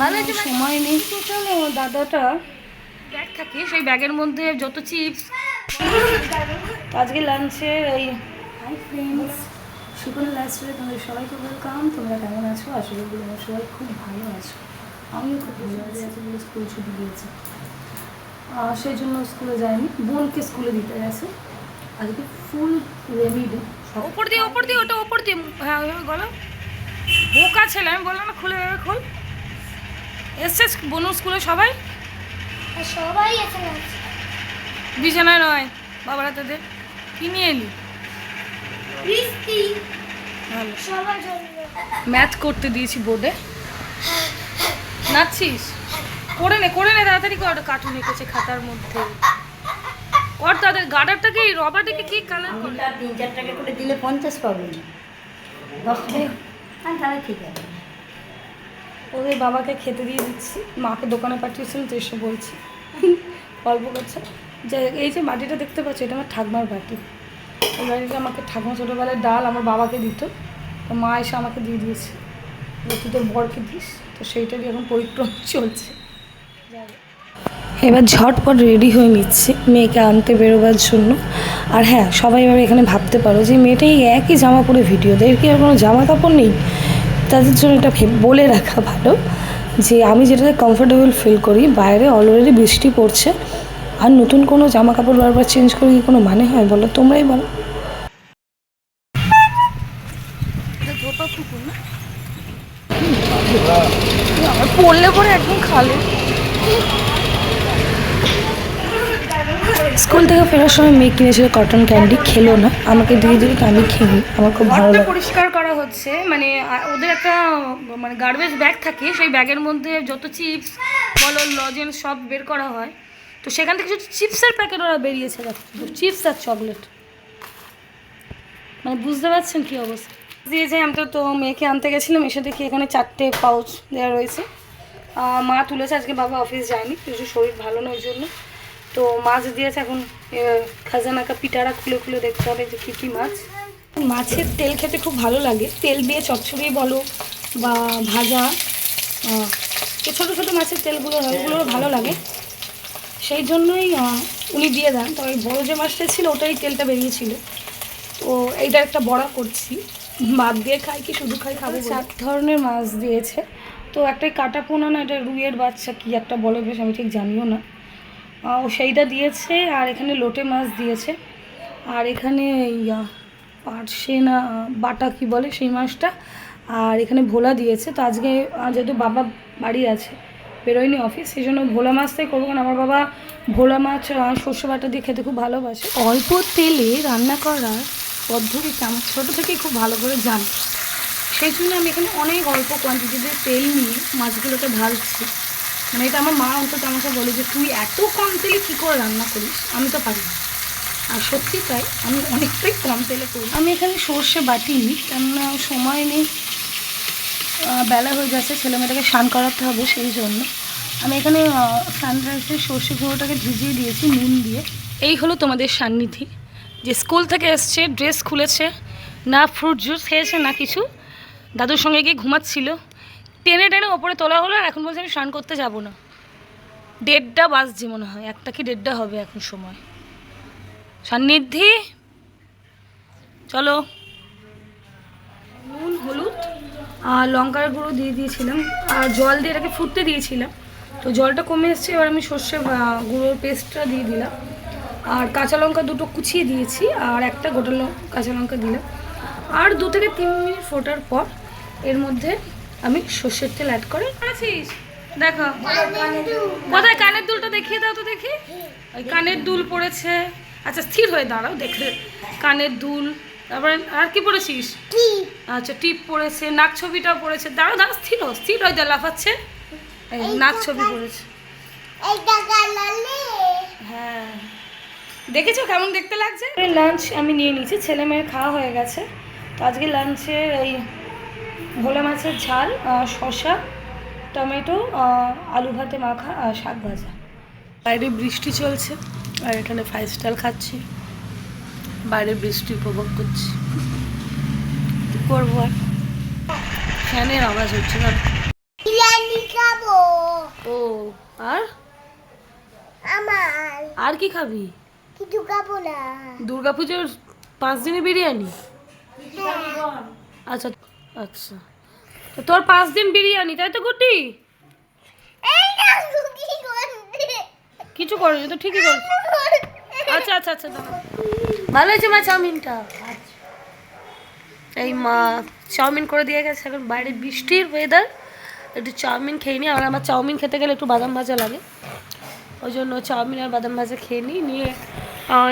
সময় নেই। তো চলো দাদাটা? ব্যাগ থাকে সেই ব্যাগের মধ্যে যত চিপস। আজকে লাঞ্চে এই হাই ফ্রেন্ডস সুকনের লাইফস্টাইলে তোমাদের সবাইকে ওয়েলকাম তোমরা কেমন আছো? আসলে তোমরা সবাই খুব ভালো আছো। আমিও খুব ভালো আছি বলে স্কুল ছুটি দিয়েছে। সেই জন্য স্কুলে যায়নি বোনকে স্কুলে দিতে গেছে। আজকে ফুল রেডি ডে ওপর দিয়ে ওপর দিয়ে ওটা ওপর দিয়ে। হ্যাঁ গলো। বোকা ছেলে আমি বললাম না খুলে খোল। এসছে বনু স্কুলে সবাই? সবাই এখানে আছে বিছানায় নয় বাবার হাতে দে। কি নিয়ে এলি? ম্যাথ করতে দিয়েছি বোর্ডে। নাচছিস? করে নে করে নে তাড়াতাড়ি কর। কার্টুন এঁকেছে খাতার মধ্যে। কর তাদের গার্ডারটাকে রবারটাকে কি কালার করে? তিন চার টাকা করে দিলে পঞ্চাশ পাবেন দশ টাকা। হ্যাঁ তাহলে ঠিক আছে। ওদের বাবাকে খেতে দিয়ে দিচ্ছি। মাকে দোকানে পাঠিয়েছিলাম তো এসে বলছি। অল্প করছে। যে, এই যে বাটিটা দেখতে পাচ্ছ, এটা আমার ঠাকমার বাটি। এই বাটিটা আমাকে ঠাকমা ছোটোবেলায় ডাল আমার বাবাকে দিত। তো মা এসে আমাকে দিয়ে দিয়েছে। তুই তোর বরকে দিস? তো সেইটারই এখন পরিক্রম চলছে। এবার ঝটপট রেডি হয়ে নিচ্ছি মেয়েকে আনতে বেরোবার জন্য। আর হ্যাঁ সবাই এবার এখানে ভাবতে পারো যে, মেয়েটা এই একই জামা পরে ভিডিও দেয়। কি আর কোনো জামা কাপড় নেই? তাদের জন্য এটা বলে রাখা ভালো যে আমি যেটাতে কমফোর্টেবল ফিল করি, বাইরে অলরেডি বৃষ্টি পড়ছে, আর নতুন কোনো জামা কাপড় বারবার চেঞ্জ করে কি কোনো মানে হয় বলো? তোমরাই বলো। পড়লে পরে একদম খালে। স্কুল থেকে ফেরার সময় মেয়ে কিনেছিল কটন ক্যান্ডি খেলো না। আমাকে দিয়ে দিল আমি খেয়ে। আমার খুব ভালো লাগে। পরিষ্কার করা হচ্ছে। মানে ওদের একটা মানে গার্বেজ ব্যাগ থাকে সেই ব্যাগের মধ্যে যত চিপস বলো লজেন্স সব বের করা হয়। তো সেখান থেকে কিছু চিপসের প্যাকেট ওরা বেরিয়েছে দেখো। চিপস আর চকলেট মানে বুঝতে পারছেন কী অবস্থা? দিয়েছে আমি তো তো মেয়েকে আনতে গেছিলাম এসে দেখি এখানে চারটে পাউচ দেওয়া রয়েছে। মা তুলেছে আজকে বাবা অফিস যায়নি কিছু শরীর ভালো নয় ওই জন্য। তো মাছ দিয়েছে এখন খাজানাকা পিটারা খুলে খুলে দেখতে হবে যে কী কী মাছ। মাছের তেল খেতে খুব ভালো লাগে। তেল দিয়ে চচ্চড়ি বলো বা ভাজা এই ছোটো ছোটো মাছের তেলগুলো হয় ওগুলো ভালো লাগে। সেই জন্যই উনি দিয়ে দেন। তবে বড়ো যে মাছটা ছিল ওটাই তেলটা বেরিয়েছিল। তো এইটা একটা বড়া করছি। ভাত দিয়ে খাই কি শুধু খাই খাব চার ধরনের মাছ দিয়েছে। তো একটাই কাটা পোনা না এটা রুইয়ের বাচ্চা কি একটা বলে বেশ আমি ঠিক জানিও না। ও সেইটা দিয়েছে আর এখানে লোটে মাছ দিয়েছে। আর এখানে ইয়া পার্শে না, বাটা কি বলে সেই মাছটা। আর এখানে ভোলা দিয়েছে। তো আজকে যেহেতু বাবা বাড়ি আছে, বেরোয়নি অফিস সেই জন্য ভোলা মাছটাই করব কারণ আমার বাবা ভোলা মাছ সর্ষে বাটা দিয়ে খেতে খুব ভালোবাসে। অল্প তেলে রান্না করার পদ্ধতিটা আমার ছোটো থেকেই খুব ভালো করে জানি। সেই জন্য আমি এখানে অনেক অল্প কোয়ান্টিটিতে তেল নিয়ে মাছগুলোকে ঢালছি মানে এটা আমার মা অন্তত আমাকে বলে যে, তুই এত কম তেলে কী করে রান্না করিস? আমি তো পারি না। আর সত্যি তাই, আমি অনেকটাই কম তেলে করি। আমি এখানে সর্ষে বাটিনি কেননা সময় নেই। বেলা হয়ে যাচ্ছে ছেলেমেয়েটাকে স্নান করাতে হবে সেই জন্য। আমি এখানে সানরাইসের সর্ষে গুঁড়োটাকে ভিজিয়ে দিয়েছি, নুন দিয়ে। এই হলো তোমাদের সান্নিধি। যে স্কুল থেকে এসছে, ড্রেস খুলেছে, না ফ্রুট জুস খেয়েছে, না কিছু। দাদুর সঙ্গে গিয়ে ঘুমাচ্ছিল। টেনে টেনে ওপরে তোলা হলো আর এখন বলছে আমি স্নান করতে যাব না। দেড়টা বাজছে মনে হয়, একটা কি দেড়টা হবে এখন সময়। সান্নিধি চলো। নুন, হলুদ আর লঙ্কার গুঁড়ো দিয়ে দিয়েছিলাম। আর জল দিয়ে এটাকে ফুটতে দিয়েছিলাম। তো জলটা কমে এসছে, এবার আমি সর্ষে গুঁড়োর পেস্টটা দিয়ে দিলাম। আর কাঁচা লঙ্কা দুটো কুচিয়ে দিয়েছি, আর একটা গোটা কাঁচা লঙ্কা দিলাম। আর দু থেকে তিন মিনিট ফোটার পর এর মধ্যে আমি সর্ষের তেল অ্যাড করে আছিস? দেখো। কোথায় কানের দুলটা দেখিয়ে দাও তো দেখি। ওই কানের দুল পড়েছে। আচ্ছা স্থির হয়ে দাঁড়াও দেখে কানের দুল তারপরে আর কি পড়েছিস? আচ্ছা টিপ পড়েছে নাক ছবিটাও পড়েছে। দাঁড়াও দাঁড়াও স্থির হও স্থির হয়ে যা লাফাচ্ছে। এই নাক ছবি পড়েছে। এইটা গালালে হ্যাঁ। দেখেছ কেমন দেখতে লাগছে? লাঞ্চ আমি নিয়ে নিয়েছি ছেলে মেয়ের খাওয়া হয়ে গেছে। তো আজকে লাঞ্চে এই ভোলা মাছের ঝাল শসা টমেটো আলু ভাতে মাখা আর শাক ভাজা। বাইরে বৃষ্টি চলছে আর এখানে ফাইভ স্টার খাচ্ছি। বাইরে বৃষ্টি উপভোগ করছি। কি করব আর? ফ্যানের আওয়াজ হচ্ছে না। ও আর? আমার। আর কি খাবি? কিছু খাব না দুর্গাপুজোর পাঁচ দিনের বিরিয়ানি? হ্যাঁ। আচ্ছা আচ্ছা। তো তোর পাঁচ দিন বিরিয়ানি, তাই তো গুটি? কিছু করেনি, তো ঠিকই করেছি আচ্ছা আচ্ছা আচ্ছা ভালো হয়েছে মা চাউমিনটা? এই মা, চাউমিন করে দিয়ে গেছে, এখন বাইরে বৃষ্টির ওয়েদার একটু চাউমিন খেয়ে নিই আর আমার চাউমিন খেতে গেলে একটু বাদাম ভাজা লাগে। ওই জন্য চাউমিন আর বাদাম ভাজা খেয়ে নিই নিয়ে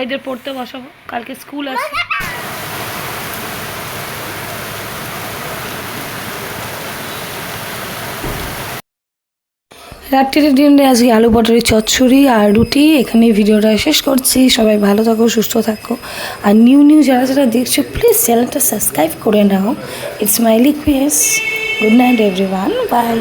এদের পড়তে বসাবো। কালকে স্কুল আছে। রাত্রির ডিনারে আজকে আলু পটরের চচ্চড়ি আর রুটি। এখানে ভিডিওটা শেষ করছি। সবাই ভালো থাকো, সুস্থ থাকো। আর নিউ নিউ যারা যারা দেখছ প্লিজ চ্যানেলটা সাবস্ক্রাইব করে নাও। It's my request good night everyone bye